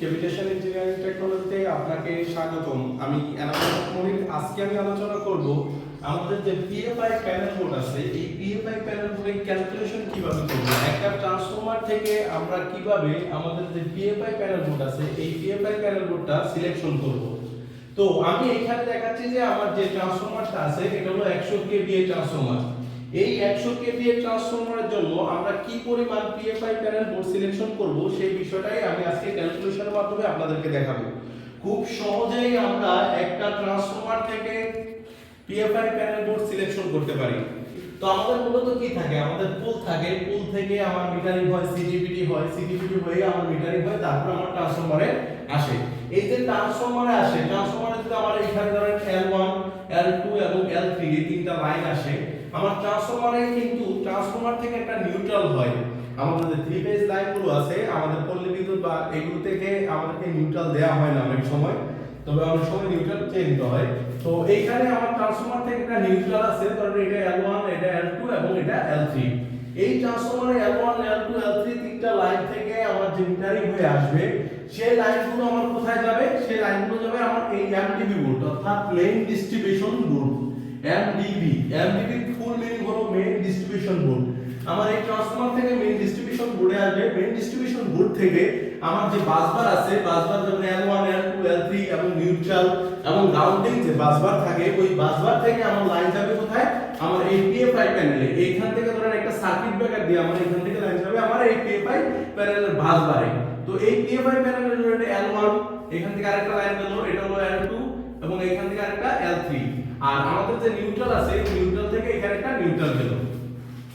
কেভিটেশন engineering টেকনোলজিতে আপনাকে স্বাগতম। আমি মনির আজকে আমি আলোচনা করব আমাদের যে পিএফআই প্যানেল বোর্ড আছে, এই পিএফআই প্যানেল বোর্ডের ক্যালকুলেশন কীভাবে করব? একটা ট্রান্সফরমার থেকে আমরা কীভাবে আমাদের যে পিএফআই প্যানেল বোর্ড আছে, এই পিএফআই প্যানেল বোর্ডটা সিলেকশন করব? তো আমি এখানে দেখাচ্ছি যে আমার যে ট্রান্সফরমারটা আছে, এটা হলো 100 কেভিএ ট্রান্সফরমার এই 100 কেভিএ ট্রান্সফরমারের জন্য আমরা কি পরিমাণ পিএফআই প্যানেল বোর্ড সিলেকশন করব সেই বিষয়টাই আমি আজকে ক্যালকুলেশনের মাধ্যমে আপনাদেরকে দেখাবো। খুব সহজেই আমরা একটা ট্রান্সফরমার থেকে পিএফআই প্যানেল বোর্ড সিলেকশন করতে পারি। তো আমাদের মূলত কি থাকে? আমাদের পুল থাকে। পুল থেকে আমার মিটারিং হয় সিডিপিডি হয় সিডিপিডি হয়ে আমার মিটারিং হয়, তারপর আমার ট্রান্সফরমারে আসে। এই যে ট্রান্সফরমারে আসে ট্রান্সফরমারে যদি আমার এখানে ধরেন L1 L2 এবং L3 এই তিনটা লাইন আসে আমার ট্রান্সফরমারে কিন্তু ট্রান্সফরমার থেকে একটা নিউট্রাল হয়। আমাদের যে থ্রি ফেজ লাইনগুলো আছে, আমাদের পল্লী বিদ্যুৎ বা এগুলো থেকে আমাদেরকে নিউট্রাল দেওয়া হয় না অনেক সময়। তবে অনেক সময় নিউট্রাল চেঞ্জ হয়। তো এইখানে আমার ট্রান্সফরমার থেকে একটা নিউট্রাল আছে, ধরেন এটা এল ওয়ান এটা এল টু এবং এটা L3 এই ট্রান্সফরমারে L1 L2 L3 তিনটা লাইন থেকে আমার যে মিটারিং হয়ে আসবে, সেই লাইনগুলো আমার কোথায় যাবে? সেই লাইনগুলো যাবে আমার এই এমডিবি বোর্ড অর্থাৎ plain distribution board MDB MDB full meaning হলো মেইন ডিস্ট্রিবিউশন বোর্ড আমার এই ট্রান্সফরমার থেকে মেইন ডিস্ট্রিবিউশন বোর্ডে আসবে। মেইন ডিস্ট্রিবিউশন বোর্ড থেকে আমার যে বাসবার আছে বাসবার যেমন L1 L2 L3 এবং নিউট্রাল এবং গ্রাউন্ডিং যে বাসবার থাকে, ওই বাসবার থেকে আমার লাইন যাবে কোথায়? আমার এই পিএফআই প্যানেলে এইখান থেকে ধরেন একটা সার্কিট ব্রেকার দিয়ে আমার এখান থেকে লাইন যাবে আমার এই পিএফআই প্যানেলের বাসবারে তো এই পিএফআই প্যানেলের জন্য এটা L1 এখান থেকে আরেকটা লাইন গেল, এটা হলো L2 এবং এখান থেকে আরেকটা L3 আর আমাদের যে নিউট্রাল আছে নিউট্রাল থেকে এখানে একটা নিউট্রাল গেল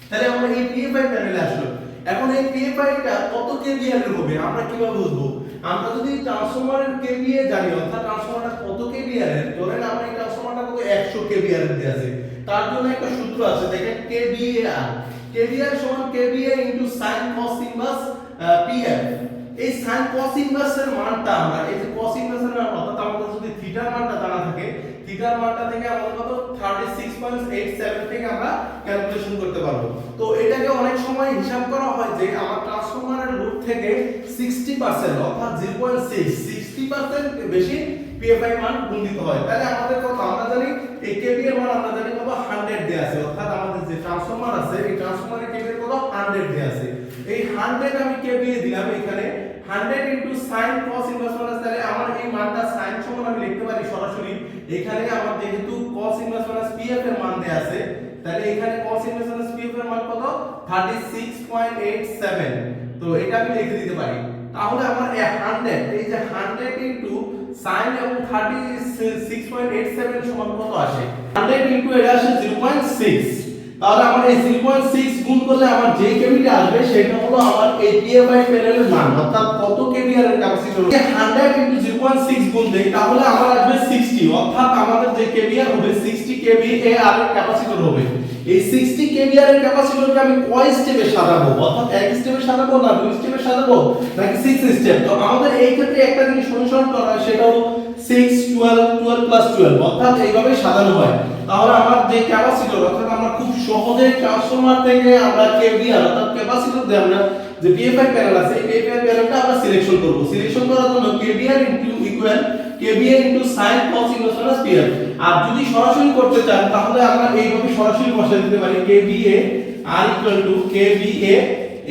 তাহলে আমরা এই পিএফআই প্যানেলে আসলো এখন এই পিএফআইটা কত কেভিআর এর হবে, আমরা কীভাবে বুঝব? আমরা যদি ট্রান্সফরমারের কেভিএ জানি, অর্থাৎ ট্রান্সফরমারটা কত কেভিআর এর, ধরেন আমরা এই ট্রান্সফরমারটা কত 100 কেভিআর এর দেয়া আছে। তার জন্য একটা সূত্র আছে, দেখেন কেভিএআর কেভিআর সমান KVA into sin cos inverse PF এই সাইন cos ইনভার্স এর মানটা আমরা 36.87 থেকে ক্যালকুলেশন করতে পারব। তো এটাকে অনেক সময় হিসাব করা হয় যে আমার ট্রান্সফরমারের লোড থেকে 60% অর্থাৎ 0.6 60% বেশি পিএফআই মান গুণিত হয়। তাহলে আমাদের কত? আমরা জানি এই কেভি এর মান আমরা জানি কত? 100 দেয়া আছে। অর্থাৎ আমাদের যে ট্রান্সফরমার আছে, এই ট্রান্সফরমারের কেভি এর কত? 100 দেয়া আছে। এই 100 আমি কেভি দিলাম এখানে। 100 into sin cos inverse minus তাহলে আমার এই মানটা sin সমান আমি লিখতে পারি সরাসরি। এখানে আমার যেহেতু cos ইনভার্স মাইনাস pf এর মান দেয়া আছে, তাহলে এখানে cos ইনভার্স মাইনাস pf এর মান কত? 36.87 তো এটা আমি লিখে দিতে পারি। তাহলে আমার এই 100 এই যে 100 ইনটু sin এবং 36.87 সমান কত আসে? 100 ইনটু এটা আসে 0.6 তাহলে আমার এই 0.6 গুণ করলে আমার যে কেভিটা আসবে সেটা হলো আমার এই পিএফআই প্যানেলের মান, অর্থাৎ কত কেভিআর এর ক্যাপাসিটর 100 ইনটু 0.6 গুণ দেই, তাহলে আমার আসবে 60 অর্থাৎ আমাদের যে কেভিআর হবে 60 কেভিএ আর এর ক্যাপাসিটর হবে। এই 60 কেভিআর এর ক্যাপাসিটরকে আমি কয় স্টেপে সাজাবো? অর্থাৎ এক স্টেপে সাজাবো না দুই স্টেপে সাজাবো? নাকি 6 স্টেপ তো আমাদের এই ক্ষেত্রে একটা জিনিস অনুসরণ করা সেটা হলো 6 12 12 প্লাস 12 অর্থাৎ এইভাবে সাজানো হয়। তাহলে আমার যে ক্যাপাসিটর অর্থাৎ আমরা খুব সহজে ট্রান্সফরমার থেকে আমরা কেভিআর অর্থাৎ ক্যাপাসিটর দিয়ে আমরা যে পিএফআই প্যানেল আছে, এই পিএফআই প্যানেলটা আমরা সিলেকশন করব। সিলেকশন করার জন্য KVR into equal KVR into sin cos inverse minus PF আর যদি সরাসরি করতে চান, তাহলে আমরা এইভাবে সরাসরি বসাই দিতে পারি কেভিএ আর ইকুয়াল টু কেভিএ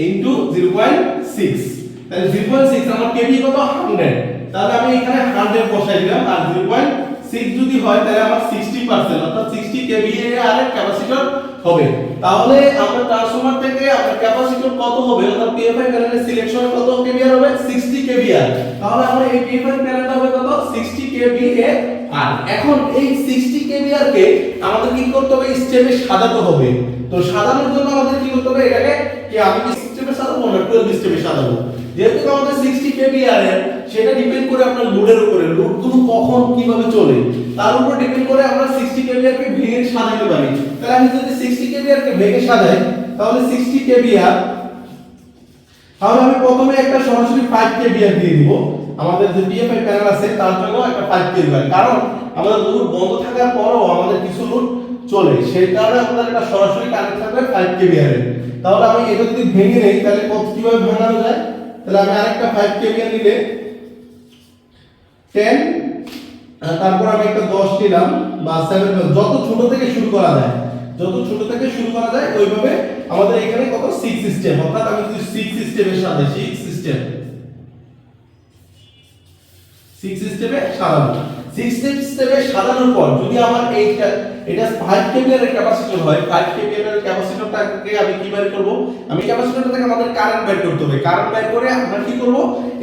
ইনটু 0.6 তাহলে 0.6 আমার কেভি কত? 100 তাহলে আমি এখানে 100 বসাই দিলাম, আর 0.6 যদি হয়, তাহলে আমার 60% অর্থাৎ 60 কেভিএ আর ক্যাপাসিটর হবে। তাহলে আমরা ট্রান্সফরমার থেকে আমরা ক্যাপাসিটর কত হবে? অর্থাৎ পিএফআই প্যানেলের সিলেকশন কত কেভিআর হবে? 60 কেভিআর তাহলে আমরা এই পিএফআই প্যানেলটা হবে কত? 60 কেভিএ আর এখন এই 60 কেভিআর কে আমাদের কি করতে হবে? স্টেপে সাজাতে হবে। তো সাজানোর জন্য আমাদের কি করতে হবে? এটাকে কি আমি স্টেপে সাজাবো না? 12 স্টেপে সাজাবো। যেহেতু আমাদের 60 কেভিআর এর সেটা ডিপেন্ড করে আপনার লোডের উপরে। লোডগুলো কখন কীভাবে চলে, তার উপর ডিপেন্ড করে আমরা 60 কেভিআর কে ভেঙে সাজাতে পারি। তাহলে আমি যদি 60 কেভিআর কে ভেঙে সাজাই, তাহলে 60 কেভিআর তাহলে আমি প্রথমে একটা সরাসরি 5 কেভিআর দিয়ে দিব। আমাদের যে পিএফআই প্যানেল আছে, তার জন্য একটা 5 কেভিআর কারণ আমাদের লোড বন্ধ থাকার পরও আমাদের কিছু লোড চলে। সেই কারণে আমাদের একটা সরাসরি কানেক্ট থাকবে 5 কেভিআর এর তাহলে আমি এটা যদি ভেঙে নেই, তাহলে কত কীভাবে ভাঙানো যায়? তাহলে আমি আরেকটা 5 কেভিআর নিলে টেন তারপর আমি একটা দশ নিলাম বা সেভেন যত ছোট থেকে শুরু করা যায়, যত ছোট থেকে শুরু করা যায়, ওইভাবে আমাদের এখানে কত? সিক্স সিস্টেম অর্থাৎ আমি যদি সিক্স সিস্টেমের সাথে সিক্স সিস্টেম সিক্স সিস্টেমে সাজানো সিক্স সিস্টেমে সাজানোর পর যদি আমার এইটা, এটা ফাইভ কেবিএর ক্যাপাসিটর হয় ফাইভ কেবিএর ক্যাপাসিটরটাকে আমি কি বের আমি ক্যাপাসিটরটা থেকে আমাদের কারেন্ট বের করতে হবে। কারেন্ট বের করে আমরা কি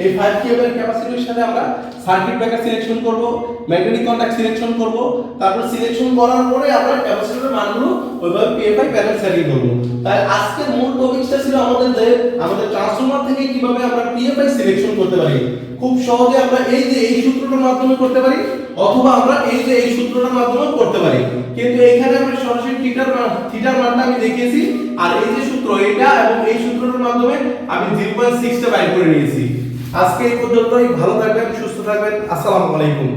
এই ফাইভ ক্যাপাসিটরের সাথে আমরা সার্কিট ব্রেকার সিলেকশন করব ম্যাগনেটিক সিলেকশন করব। তারপর সিলেকশন করার পরে আমরা ক্যাপাসিটরের মানগুলো ওইভাবে পিএফআই প্যানেল সেটিং করব। তাই আজকের মূল টপিকটা ছিল আমাদের যে আমাদের ট্রান্সফরমার থেকে কীভাবে আমরা পিএফআই সিলেকশন করতে পারি? খুব সহজে আমরা এই যে এই সূত্রটার মাধ্যমে করতে পারি, অথবা আমরা এই যে এই সূত্রটার মাধ্যমে করতে পারি। কিন্তু এইখানে আমরা সরাসরি থিটার থিটার মানটা আমি দেখিয়েছি, আর এই যে সূত্র এটা এবং এই সূত্রটার মাধ্যমে আমি 0.6 টা বাইর করে নিয়েছি। আজকে এই পর্যন্তই, ভালো থাকবেন, সুস্থ থাকবেন, আসসালামু আলাইকুম।